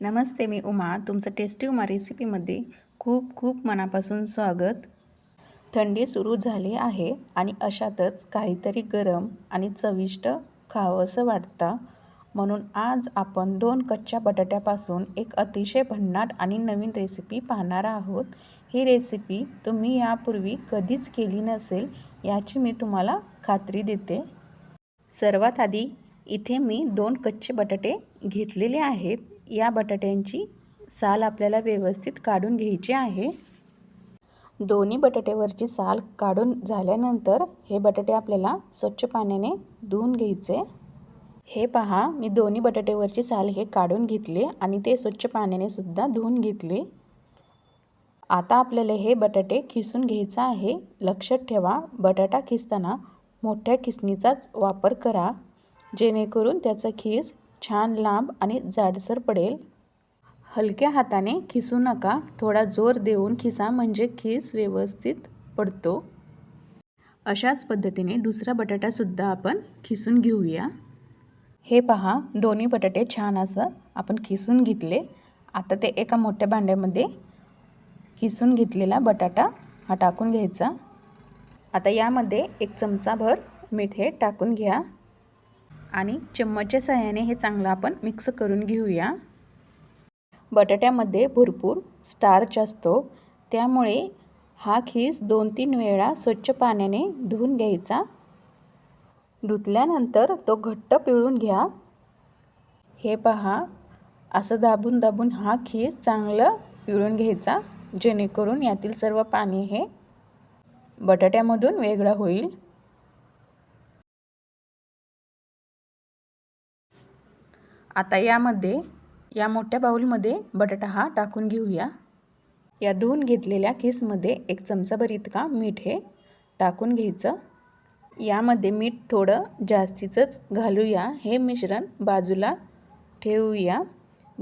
नमस्ते मी उमा. तुमचं टेस्टी उमा रेसिपीमध्ये खूप खूप मनापासून स्वागत. थंडी सुरू झाली आहे आणि अशातच काहीतरी गरम आणि चविष्ट खावंसं वाटतं. म्हणून आज आपण दोन कच्च्या बटाट्यापासून एक अतिशय भन्नाट आणि नवीन रेसिपी पाहणार आहोत. ही रेसिपी तुम्ही यापूर्वी कधीच केली नसेल याची मी तुम्हाला खात्री देते. सर्वात आधी इथे मी दोन कच्चे बटाटे घेतलेले आहेत. या बटाट्यांची साल आपल्याला व्यवस्थित काढून घ्यायची आहे. दोन्ही बटाट्यावरची साल काढून झाल्यानंतर हे बटाटे आपल्याला स्वच्छ पाण्याने धुवून घ्यायचे. हे पहा मी दोन्ही बटाट्यावरची साल हे काढून घेतले आणि ते स्वच्छ पाण्याने सुद्धा धुवून घेतले. आता आपल्याला हे बटाटे खिसून घ्यायचं आहे. लक्षात ठेवा बटाटा खिसताना मोठ्या खिसणीचाच वापर करा. जेणेकरून त्याचा खीस छान लांब आणि जाडसर पडेल. हलक्या हाताने खिसू नका. थोडा जोर देऊन खिसा म्हणजे खिस व्यवस्थित पडतो. अशाच पद्धतीने दुसरा बटाटासुद्धा आपण खिसून घेऊया. हे पहा दोन्ही बटाटे छान असं आपण खिसून घेतले. आता ते एका मोठ्या भांड्यामध्ये खिसून घेतलेला बटाटा हा टाकून घ्यायचा. आता यामध्ये एक चमचाभर मीठ हे टाकून घ्या. आणि चम्मचच्या सहाय्याने हे चांगलं आपण मिक्स करून घेऊया. बटाट्यामध्ये भरपूर स्टार्च असतो. त्यामुळे हा खीस दोन तीन वेळा स्वच्छ पाण्याने धुवून घ्यायचा. धुतल्यानंतर तो घट्ट पिळून घ्या. हे पहा असं दाबून दाबून हा खीस चांगलं पिळून घ्यायचा जेणेकरून यातील सर्व पाणी हे बटाट्यामधून वेगळं होईल. आता यामध्ये या मोठ्या बाऊलमध्ये बटाटा हा टाकून घेऊया. या धुवून घेतलेल्या केसमध्ये एक चमचाभर इतका मीठ हे टाकून घ्यायचं. यामध्ये मीठ थोडं जास्तीचंच घालूया. हे मिश्रण बाजूला ठेवूया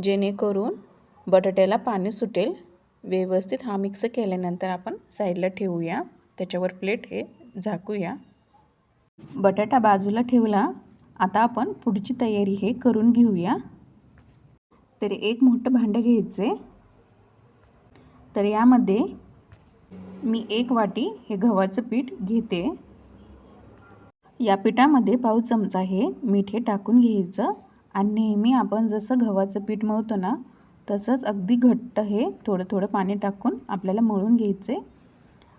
जेणेकरून बटाट्याला पाणी सुटेल. व्यवस्थित हा मिक्स केल्यानंतर आपण साईडला ठेवूया. त्याच्यावर प्लेट हे झाकूया. बटाटा बाजूला ठेवला. आता आपण पुढची तयारी हे करून घेऊया. तर एक मोठं भांडं घ्यायचे तर यामध्ये मी एक वाटी हे गव्हाचं पीठ घेते. या पिठामध्ये पाव चमचा हे मीठ हे टाकून घ्यायचं आणि नेहमी आपण जसं गव्हाचं पीठ मळतो ना तसंच अगदी घट्ट हे थोडं थोडं पाणी टाकून आपल्याला मळून घ्यायचे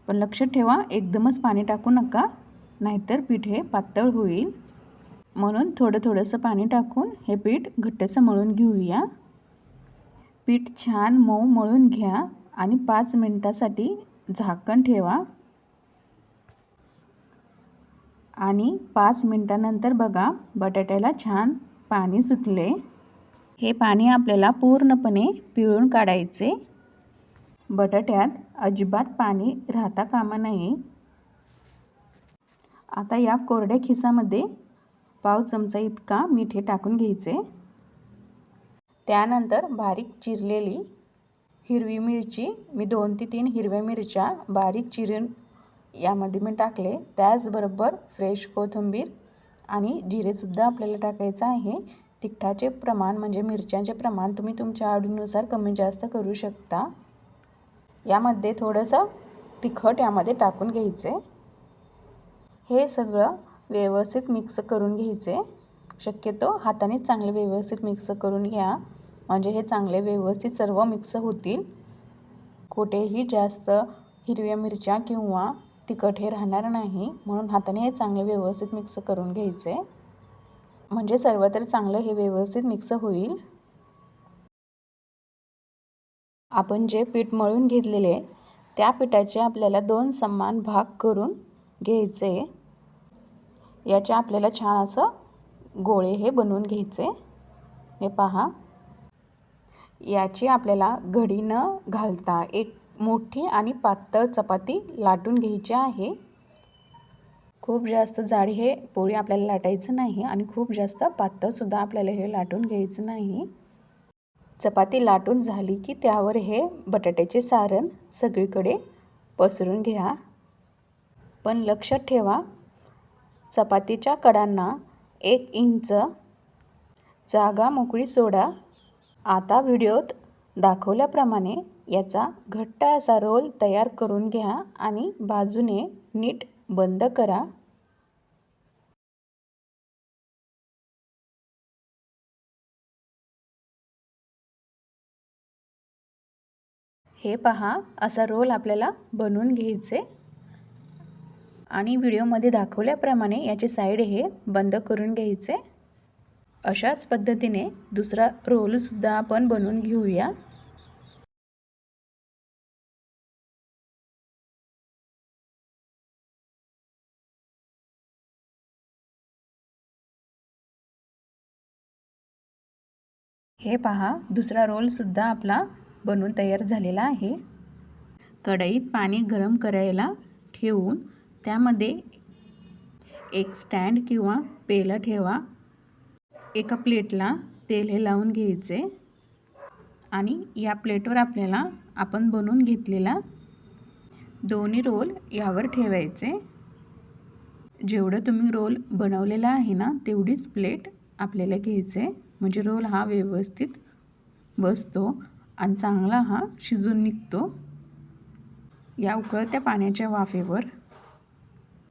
पण लक्षात ठेवा एकदमच पाणी टाकू नका नाहीतर पीठ हे पातळ होईल. म्हणून थोडं थोडंसं पाणी टाकून हे पीठ घट्टसं मळून घेऊया. पीठ छान मऊ मळून घ्या आणि पाच मिनटासाठी झाकण ठेवा. आणि पाच मिनटानंतर बघा बटाट्याला छान पाणी सुटले. हे पाणी आपल्याला पूर्णपणे पिळून काढायचे. बटाट्यात अजिबात पाणी राहता कामा नये. आता या कोरड्या खिसामध्ये पाव चमचा इतका मीठ हे टाकून घ्यायचे. त्यानंतर बारीक चिरलेली हिरवी मिरची मी दोन ते तीन हिरव्या मिरच्या बारीक चिरून यामध्ये मी टाकले. त्याचबरोबर फ्रेश कोथिंबीर आणि जिरेसुद्धा आपल्याला टाकायचं आहे. तिखटाचे प्रमाण म्हणजे मिरच्यांचे प्रमाण तुम्ही तुमच्या आवडीनुसार कमी जास्त करू शकता. यामध्ये थोडंसं तिखट यामध्ये टाकून घ्यायचे. हे सगळं व्यवस्थित मिक्स करून घ्यायचे. शक्यतो हाताने चांगले व्यवस्थित मिक्स करून घ्या. म्हणजे हे चांगले व्यवस्थित सर्व मिक्स होतील. कुठेही जास्त हिरव्या मिरच्या किंवा तिखट हे राहणार नाही. म्हणून हाताने हे चांगले व्यवस्थित मिक्स करून घ्यायचे. म्हणजे सर्व तर चांगलं हे व्यवस्थित मिक्स होईल. आपण जे पीठ मळून घेतलेले त्या पिठाचे आपल्याला दोन समान भाग करून घ्यायचे. याचे आपल्याला छान असं गोळे हे बनवून घ्यायचे. हे पहा. याची आपल्याला घडी न घालता एक मोठी आणि पातळ चपाती लाटून घ्यायची आहे. खूप जास्त जाडी हे पोळी आपल्याला लाटायचं नाही आणि खूप जास्त पातळसुद्धा आपल्याला हे लाटून घ्यायचं नाही. चपाती लाटून झाली की त्यावर हे बटाट्याचे सारण सगळीकडे पसरून घ्या. पण लक्षात ठेवा चपातीच्या कडांना एक इंच जागा मोकळी सोडा. आता व्हिडिओत दाखवल्याप्रमाणे याचा घट्ट असा रोल तयार करून घ्या आणि बाजूने नीट बंद करा. हे पहा असा रोल आपल्याला बनवून घ्यायचे. आणि व्हिडिओमध्ये दाखवल्याप्रमाणे याचे साईड हे बंद करून घ्यायचे. अशाच पद्धतीने दुसरा रोलसुद्धा आपण बनवून घेऊया. हे पहा दुसरा रोलसुद्धा आपला बनवून तयार झालेला आहे. कढईत पाणी गरम करायला ठेवून त्यामध्ये एक स्टँड किंवा पेलं ठेवा. एका प्लेटला तेल हे लावून घ्यायचे. आणि या प्लेटवर आपल्याला आपण बनवून घेतलेला दोन्ही रोल यावर ठेवायचे. जेवढं तुम्ही रोल बनवलेला आहे ना तेवढीच प्लेट आपल्याला घ्यायचे. म्हणजे रोल हा व्यवस्थित बसतो आणि चांगला हा शिजून निघतो. या उकळत्या पाण्याच्या वाफेवर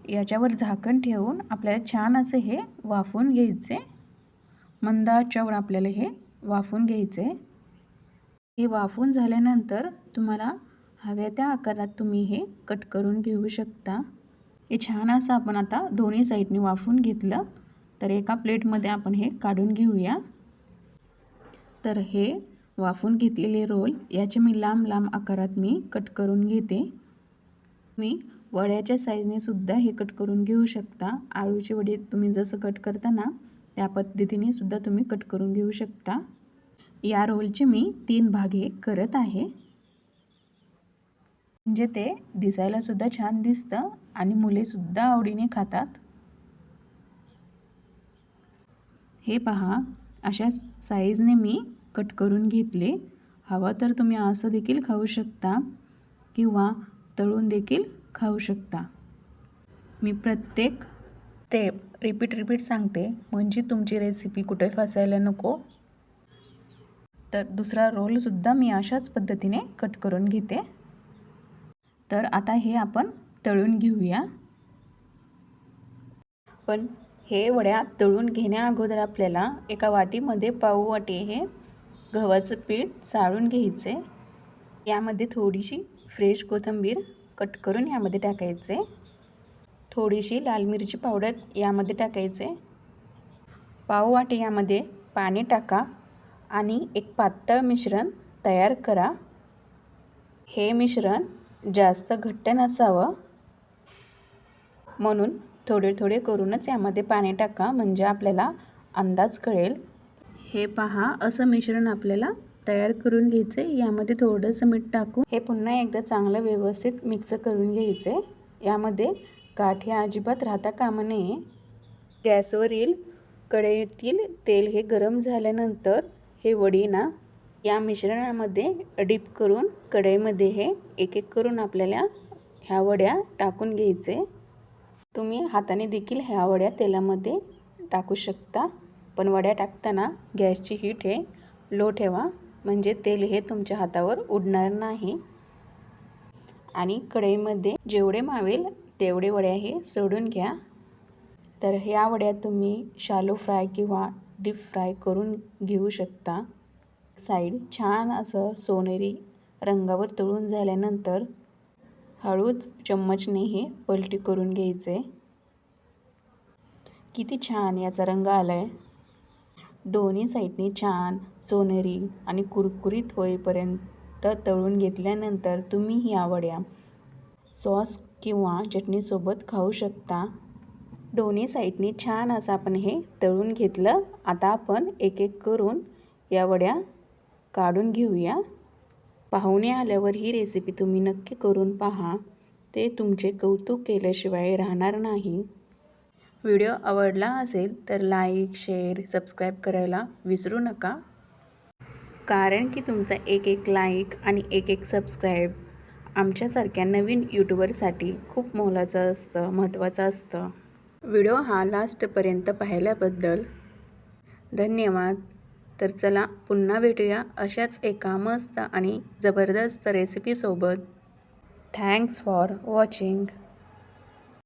याच्यावर झाकण ठेवून आपल्याला छान असे हे वाफवून घ्यायचे. मंदाच्यावर आपल्याला हे वाफून घ्यायचे. हे वाफून झाल्यानंतर तुम्हाला हव्या त्या आकारात तुम्ही हे कट करून घेऊ शकता. हे छान असं आपण आता दोन्ही साईडने वाफून घेतलं तर एका प्लेटमध्ये आपण हे काढून घेऊया. तर हे वाफून घेतलेले रोल याचे मी लांब लांब आकारात मी कट करून घेते. मी वड्याच्या साईजने सुद्धा हे कट करून घेऊ शकता. आळूचे वडे तुम्ही जसं कट करता ना त्या पद्धतीने सुद्धा तुम्ही कट करून घेऊ शकता. या रोलचे मी तीन भागे करत आहे. म्हणजे ते दिसायला सुद्धा छान दिसतं आणि मुलेसुद्धा आवडीने खातात. हे पहा अशा साईजने मी कट करून घेतले. हवं तर तुम्ही असं देखील खाऊ शकता किंवा तळून देखील खाऊ शकता. मी प्रत्येक स्टेप रिपीट रिपीट सांगते. म्हणजे तुमची रेसिपी कुठे फसायला नको. तर दुसरा रोलसुद्धा मी अशाच पद्धतीने कट करून घेते. तर आता हे आपण तळून घेऊया. पण हे वड्या तळून घेण्या अगोदर आपल्याला एका वाटीमध्ये पाऊ वाटी हे गव्हाचं पीठ चाळून घ्यायचे. यामध्ये थोडीशी फ्रेश कोथिंबीर कट करून यामध्ये टाकायचे. थोडीशी लाल मिरची पावडर यामध्ये टाकायचे. पाव वाटे यामध्ये पाणी टाका आणि एक पातळ मिश्रण तयार करा. हे मिश्रण जास्त घट्ट नसावं. म्हणून थोडे थोडे करूनच यामध्ये पाणी टाका म्हणजे आपल्याला अंदाज कळेल. हे पहा असं मिश्रण आपल्याला तयार करून घ्यायचं. आहे यामध्ये थोडंसं मीठ टाकून हे पुन्हा एकदा चांगलं व्यवस्थित मिक्स करून घ्यायचं. आहे यामध्ये गाठी अजिबात राहता कामा नये. गॅसवरील कढईतील तेल हे गरम झाल्यानंतर हे वडीना या मिश्रणामध्ये डीप करून कढईमध्ये हे एक एक करून आपल्याला ह्या वड्या टाकून घ्यायचे. तुम्ही हाताने देखील ह्या वड्या तेलामध्ये टाकू शकता. पण वड्या टाकताना गॅसची हीट हे लो ठेवा. म्हणजे तेल हे तुमच्या हातावर उडणार नाही. आणि कढईमध्ये जेवढे मावेल तेवढे वड्या हे सोडून घ्या. तर ह्या वड्या तुम्ही शालो फ्राय किंवा डीप फ्राय करून घेऊ शकता. साईड छान असं सोनेरी रंगावर तळून झाल्यानंतर हळूच चम्मचने हे पलटी करून घ्यायचे. किती छान याचा रंग आला आहे दोन्ही साईडनी छान सोनेरी आणि कुरकुरीत होईपर्यंत तळून घेतल्यानंतर तुम्ही ह्या वड्या सॉस किंवा चटणीसोबत खाऊ शकता. दोन्ही साईडनी छान असं आपण हे तळून घेतलं. आता आपण एक एक करून या वड्या काढून घेऊया. पाहुणे आल्यावर ही रेसिपी तुम्ही नक्की करून पहा. ते तुमचे कौतुक केल्याशिवाय राहणार नाही. व्हिडिओ आवडला असेल तर लाईक शेअर सबस्क्राईब करायला विसरू नका. कारण की तुमचा एक एक लाईक आणि एक एक सबस्क्राईब आमच्यासारख्या नवीन यूट्यूबरसाठी खूप मोलाचं असतं महत्त्वाचं असतं. व्हिडिओ हा लास्टपर्यंत पाहिल्याबद्दल धन्यवाद. तर चला पुन्हा भेटूया अशाच एका मस्त आणि जबरदस्त रेसिपीसोबत थँक्स फॉर वॉचिंग